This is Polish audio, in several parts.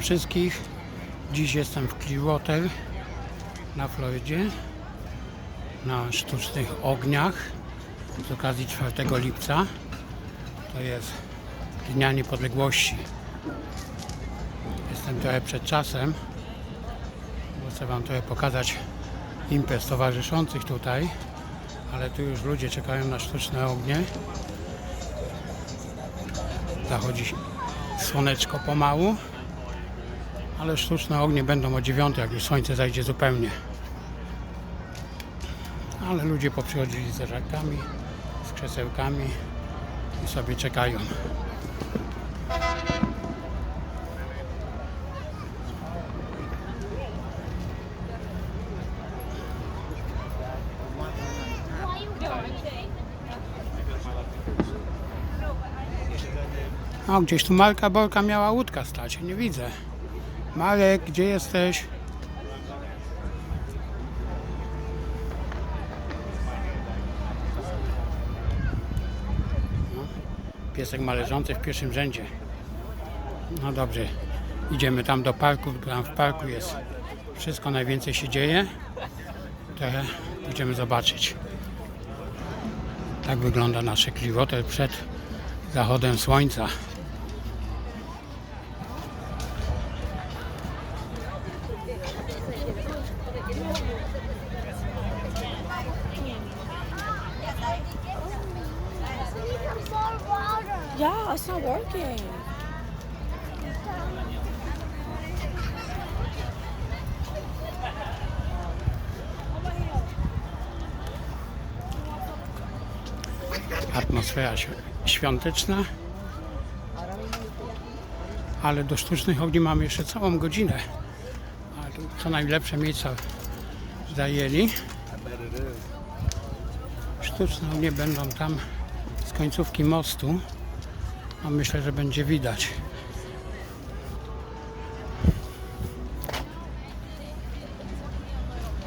Wszystkich. Dziś jestem w Clearwater na Florydzie na sztucznych ogniach z okazji 4 lipca. To jest Dnia Niepodległości. Jestem trochę przed czasem, bo chcę Wam trochę pokazać imprez towarzyszących tutaj, ale tu już ludzie czekają na sztuczne ognie. Zachodzi słoneczko pomału, ale sztuczne ognie będą o 9, jak już słońce zajdzie zupełnie. Ale ludzie poprzychodzili z żarkami, z krzesełkami i sobie czekają. O, gdzieś tu Marka Borka miała łódka stać, nie widzę. Marek, gdzie jesteś? No, Piesek ma leżący w pierwszym rzędzie. No dobrze, idziemy tam do parku, tam w parku jest wszystko, najwięcej się dzieje. Trochę pójdziemy zobaczyć. Tak wygląda nasze Clearwater przed zachodem słońca. Yeah, it's not working. atmosfera świ- świąteczna. Ale do sztucznych ogni mamy jeszcze całą godzinę. A co najlepsze miejsca zajęli. Sztuczne ognie będą tam z końcówki mostu. A myślę, że będzie widać.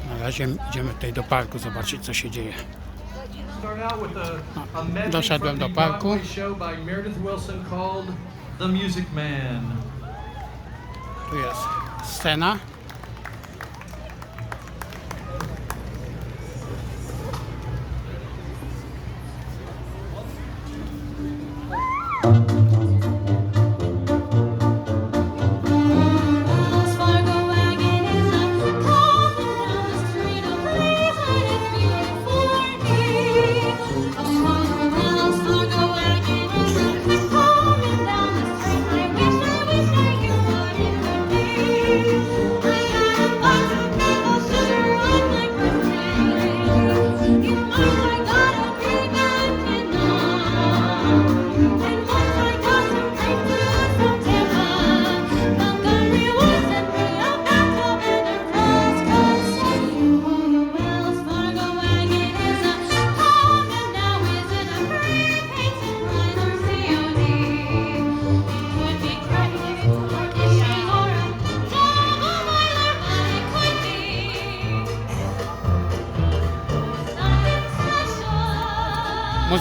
Na razie idziemy tutaj do parku zobaczyć co się dzieje. Medley doszedłem do parku. Tu jest scena.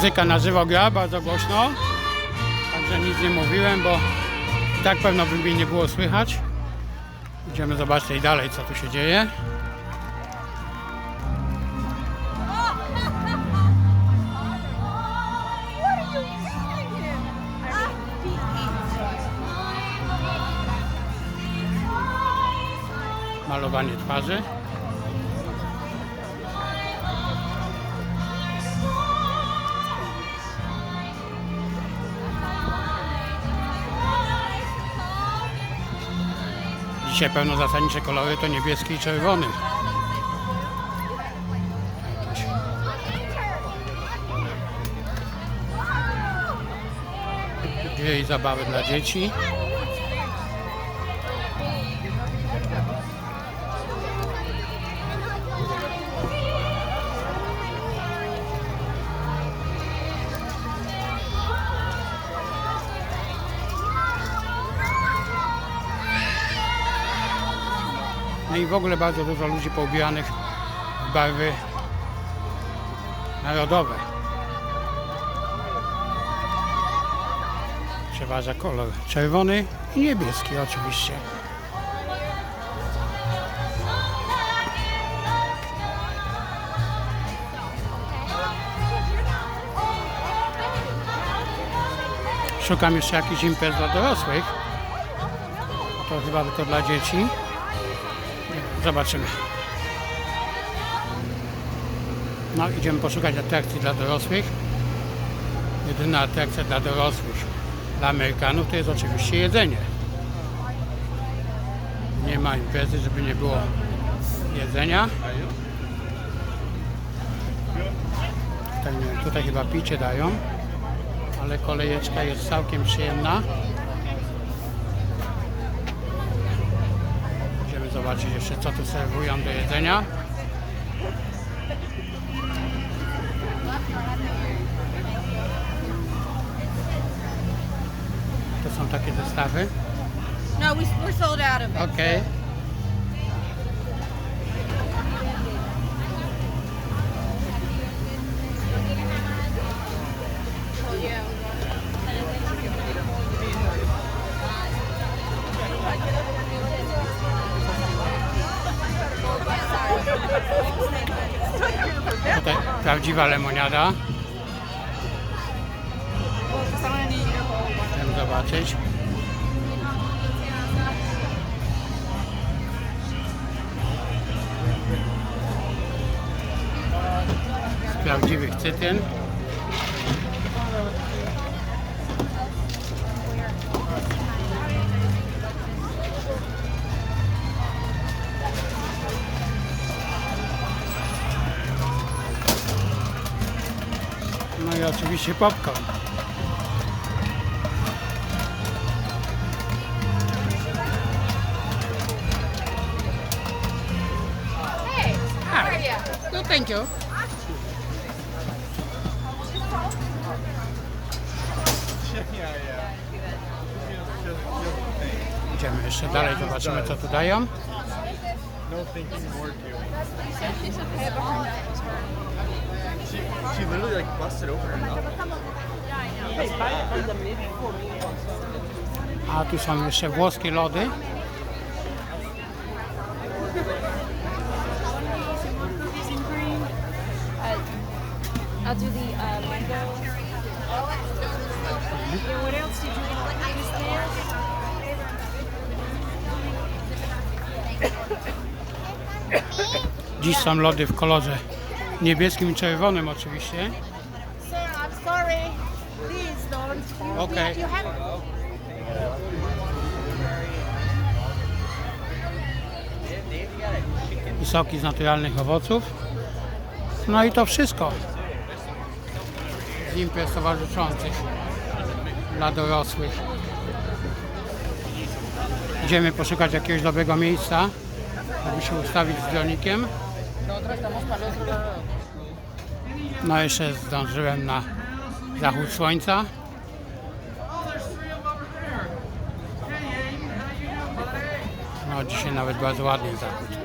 Muzyka na żywo gra, bardzo głośno. Także nic nie mówiłem, bo tak pewno by mnie nie było słychać. Idziemy zobaczyć dalej, co tu się dzieje. Malowanie twarzy. Dzisiaj pełno zasadnicze kolory to niebieski i czerwony. Gry i zabawy dla dzieci. w ogóle bardzo dużo ludzi poubijanych w barwy narodowe. Przeważa kolor czerwony i niebieski oczywiście. Szukam jeszcze jakichś imprez dla dorosłych. To chyba to dla dzieci. Zobaczymy. No, idziemy poszukać atrakcji dla dorosłych. Jedyna atrakcja dla dorosłych, dla Amerykanów, to jest oczywiście jedzenie. Nie ma imprezy, żeby nie było jedzenia. Tutaj, tutaj chyba picie dają, ale kolejeczka jest całkiem przyjemna. Idziemy zobaczyć jeszcze co tu serwują do jedzenia. To są takie zestawy. No, we, we're sold out of it. Okej. Prawdziwa lemoniada. Chcę zobaczyć. Z prawdziwych cytryn. Oczywiście you? No thank you. Idziemy jeszcze dalej, zobaczymy co tu dają. No thinking more to. She, she literally like busted open her mouth. A tu są jeszcze włoskie lody. Dziś są lody w kolorze niebieskim i czerwonym oczywiście. Sir, I'm sorry. Please don't. Okej. You have i soki z naturalnych owoców. No i to wszystko z imprez towarzyszących dla dorosłych. Idziemy poszukać jakiegoś dobrego miejsca, żeby się ustawić z zbiornikiem. No jeszcze zdążyłem na zachód słońca. No dzisiaj nawet bardzo ładny zachód.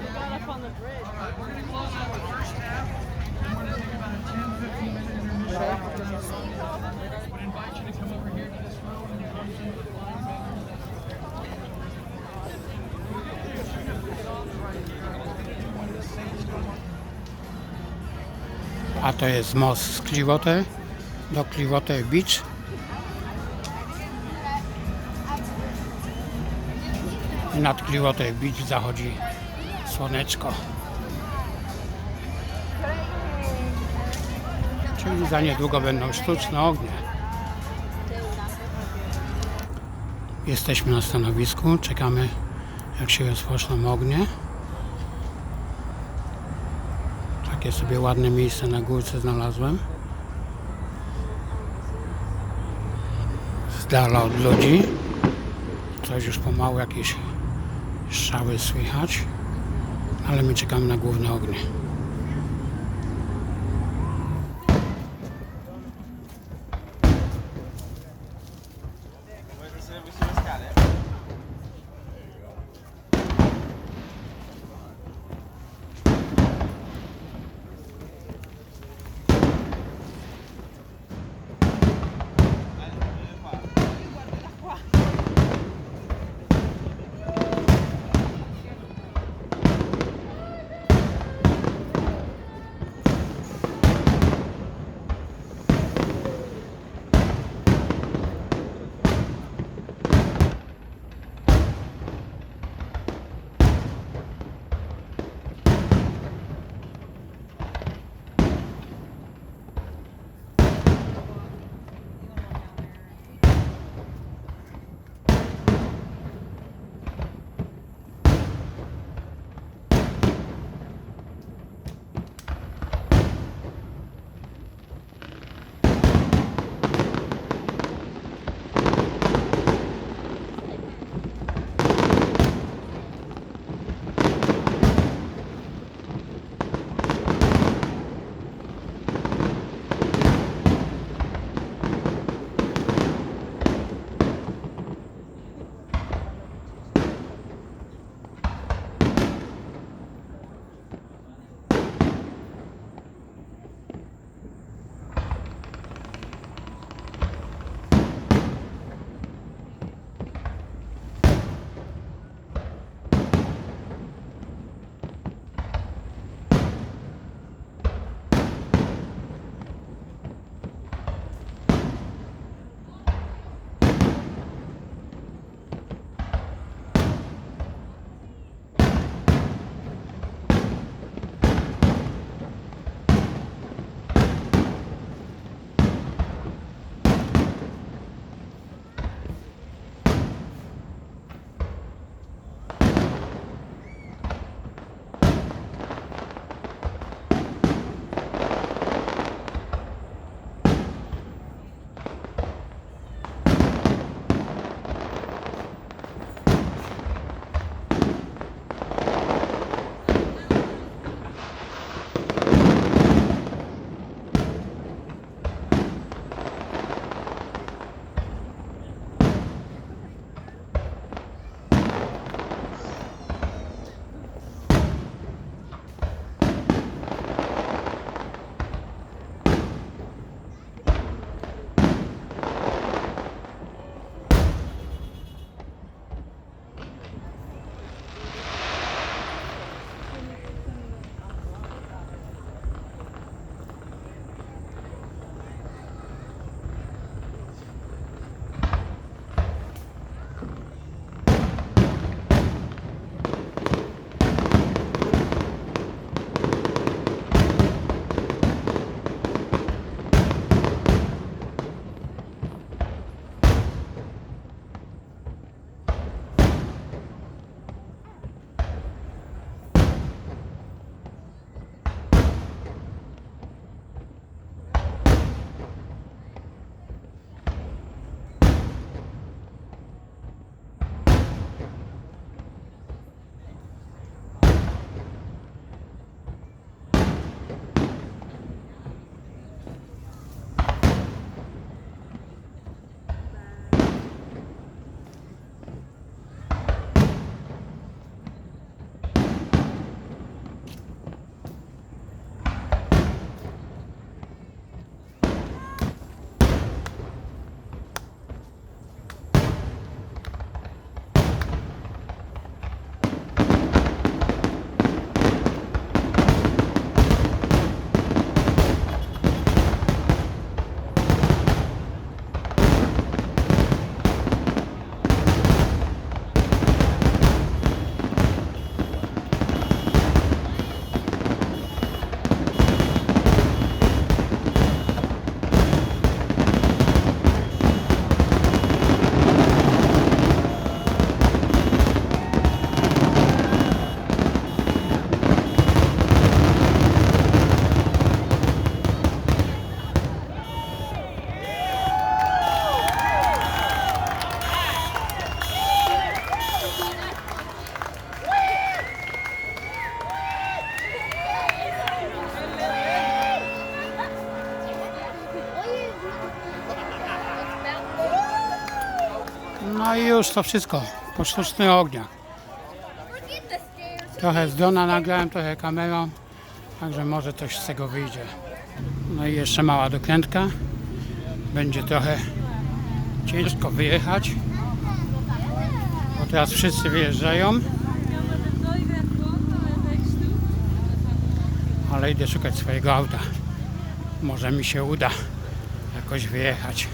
To jest most z Clearwater do Clearwater Beach. I nad Clearwater Beach zachodzi słoneczko. Czyli za niedługo będą sztuczne ognie. Jesteśmy na stanowisku, czekamy jak się rozpoczną ognie. Takie sobie ładne miejsce na górce znalazłem. Z dala od ludzi. Coś już pomału jakieś strzały słychać. Ale my czekamy na główne ognie. No i już to wszystko po sztucznych ogniach. Trochę z drona nagrałem, trochę kamerą, także może coś z tego wyjdzie. No i jeszcze mała dokrętka. Będzie trochę ciężko wyjechać, bo teraz wszyscy wyjeżdżają, ale idę szukać swojego auta. Może mi się uda jakoś wyjechać.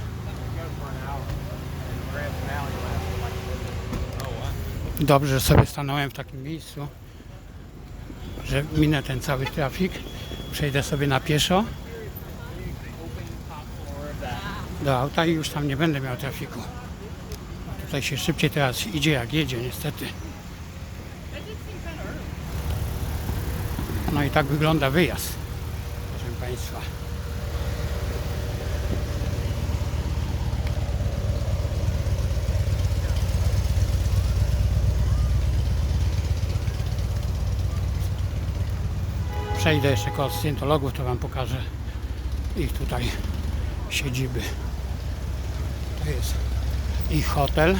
Dobrze, że sobie stanąłem w takim miejscu, że minę ten cały trafik, przejdę sobie na pieszo do auta i już tam nie będę miał trafiku. Tutaj się szybciej teraz idzie jak jedzie niestety. No i tak wygląda wyjazd, proszę Państwa. Przejdę jeszcze koło scjentologów, to Wam pokażę ich tutaj siedziby. To jest ich hotel,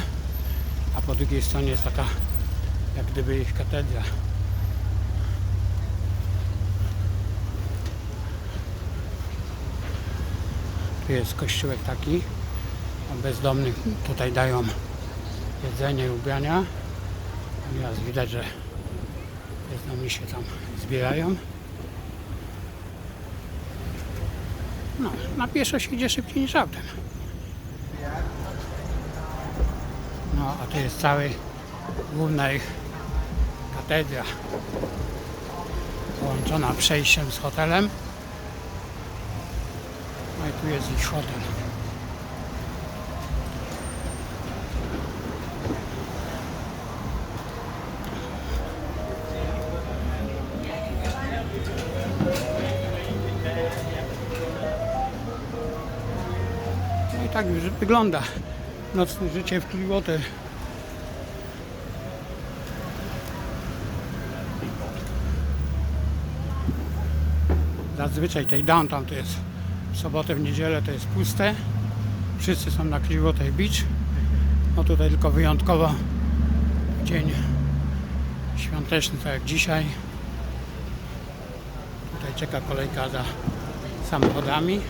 a po drugiej stronie jest taka jak gdyby ich katedra. Tu jest kościółek taki, bezdomnych tutaj dają jedzenie i ubrania. Teraz widać, że bezdomni się tam zbierają. No, na pieszo się idzie szybciej niż autem. No, a to jest cały główna ich katedra połączona przejściem z hotelem. No i tu jest ich hotel. Tak wygląda nocne życie w Clearwater. Zazwyczaj tej downtown to jest w sobotę, w niedzielę to jest puste. Wszyscy są na Clearwater Beach. No tutaj tylko wyjątkowo dzień świąteczny, tak jak dzisiaj. Tutaj czeka kolejka za samochodami.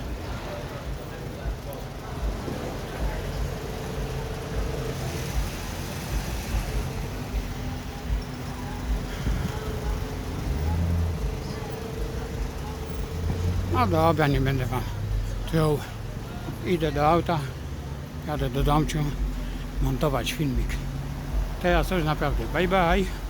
No dobra, nie będę wam truł. Idę do auta, jadę do domciu montować filmik. Teraz już naprawdę bye bye.